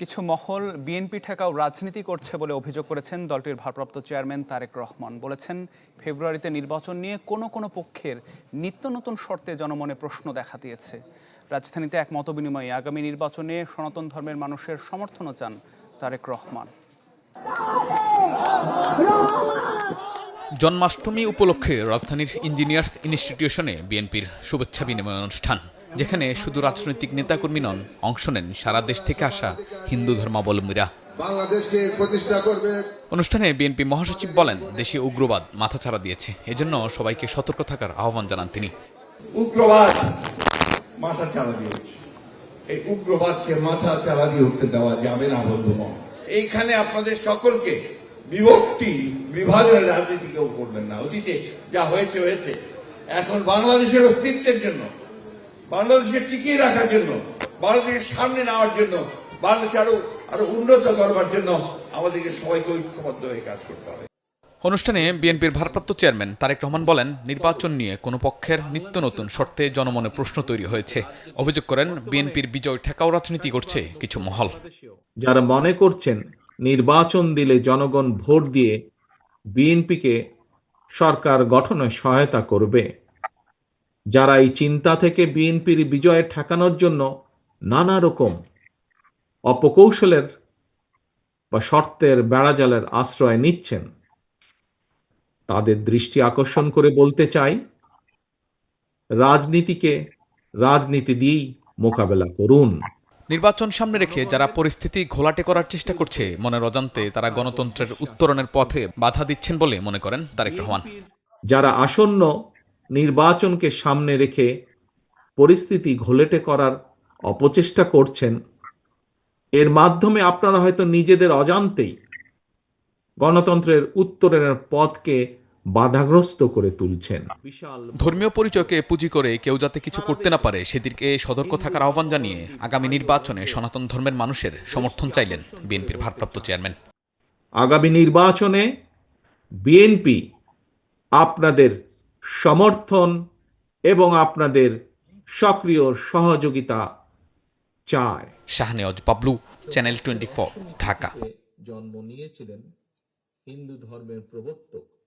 কিছু মহল বিএনপি ঠেকাও রাজনীতি করছে বলে অভিযোগ করেছেন দলটির ভারপ্রাপ্ত চেয়ারম্যান তারেক রহমান। বলেছেন, ফেব্রুয়ারিতে নির্বাচন নিয়ে কোনো কোনো পক্ষের নিত্য নতুন শর্তে জনমনে প্রশ্ন দেখা দিয়েছে। রাজধানীতে এক মতবিনিময়ে আগামী নির্বাচনে সনাতন ধর্মের মানুষের সমর্থনও চান তারেক রহমান। জন্মাষ্টমী উপলক্ষে রাজধানীর ইঞ্জিনিয়ার্স ইনস্টিটিউশনে বিএনপির শুভেচ্ছা বিনিময় অনুষ্ঠান। যেখানে শুধু রাজনৈতিক নেতাকর্মী নন অংশ নেন সারা দেশ থেকে আসা হিন্দু ধর্মাবলম্বীরা। বাংলাদেশকে প্রতিষ্ঠা করবে। অনুষ্ঠানে বিএনপি মহাসচিব বলেন দেশে উগ্রবাদ মাথাচাড়া দিয়েছে। এজন্য সবাইকে সতর্ক থাকার আহ্বান জানান তিনি। উগ্রবাদ মাথা চালা দিয়ে এই উগ্রবাদকে মাথা চালা দিয়ে উঠতে দেওয়া যাবে না বন্ধুগণ এইখানে আপনাদের সকলকে বিভক্তি বিভাজনের রাজনীতি কেউ করবেন না। অতীতে যা হয়েছে হয়েছে। এখন বাংলাদেশের অস্তিত্বের জন্য বাংলাদেশকে টিকিয়ে রাখার জন্য বাংলাদেশের সামনে নেওয়ার জন্য বাংলাদেশ আরও আরও উন্নত করবার জন্য আমাদেরকে সবাইকে ঐক্যবদ্ধ হয়ে কাজ করতে হবে। অনুষ্ঠানে বিএনপির ভারপ্রাপ্ত চেয়ারম্যান তারেক রহমান বলেন নির্বাচন নিয়ে কোনো পক্ষের নিত্য নতুন শর্তে জনমনে প্রশ্ন তৈরি হয়েছে। অভিযোগ করেন বিএনপির বিজয় ঠেকাও রাজনীতি করছে কিছু মহল। যারা মনে করছেন নির্বাচন দিলে জনগণ ভোট দিয়ে বিএনপিকে সরকার গঠনে সহায়তা করবে যারা এই চিন্তা থেকে বিএনপির বিজয়ে ঠেকানোর জন্য নানা রকম অপকৌশলের বা শর্তের বেড়াজালের আশ্রয় নিচ্ছেন তাদের দৃষ্টি আকর্ষণ করে বলতে চাই রাজনীতিকে রাজনীতি দিয়েই মোকাবেলা করুন। নির্বাচন সামনে রেখে যারা পরিস্থিতি ঘোলাটে করার চেষ্টা করছে মনের অজান্তে তারা গণতন্ত্রের উত্তরণের পথে বাধা দিচ্ছেন বলে মনে করেন তারেক রহমান। যারা আসন্ন নির্বাচনকে সামনে রেখে পরিস্থিতি ঘোলেটে করার অপচেষ্টা করছেন। এর মাধ্যমে আপনারা হয়তো নিজেদের অজান্তেই গণতন্ত্রের উত্তরণের পথকে বাধাগ্রস্ত করে তুলছেন। বিশাল ধর্মীয় পরিচয়কে পুঁজি করে কেউ যাতে কিছু করতে না পারে সেদিকে সতর্ক থাকার আহ্বান জানিয়ে আগামী নির্বাচনে সনাতন ধর্মের মানুষের সমর্থন চাইলেন বিএনপির ভারপ্রাপ্ত চেয়ারম্যান। আগামী নির্বাচনে বিএনপি আপনাদের সমর্থন এবং আপনাদের সক্রিয় সহযোগিতা চায় শাহনেওয়াজ বাবলু চ্যানেল টোয়েন্টি ঢাকা। জন্ম নিয়েছিলেন হিন্দু ধর্মের প্রবর্তক।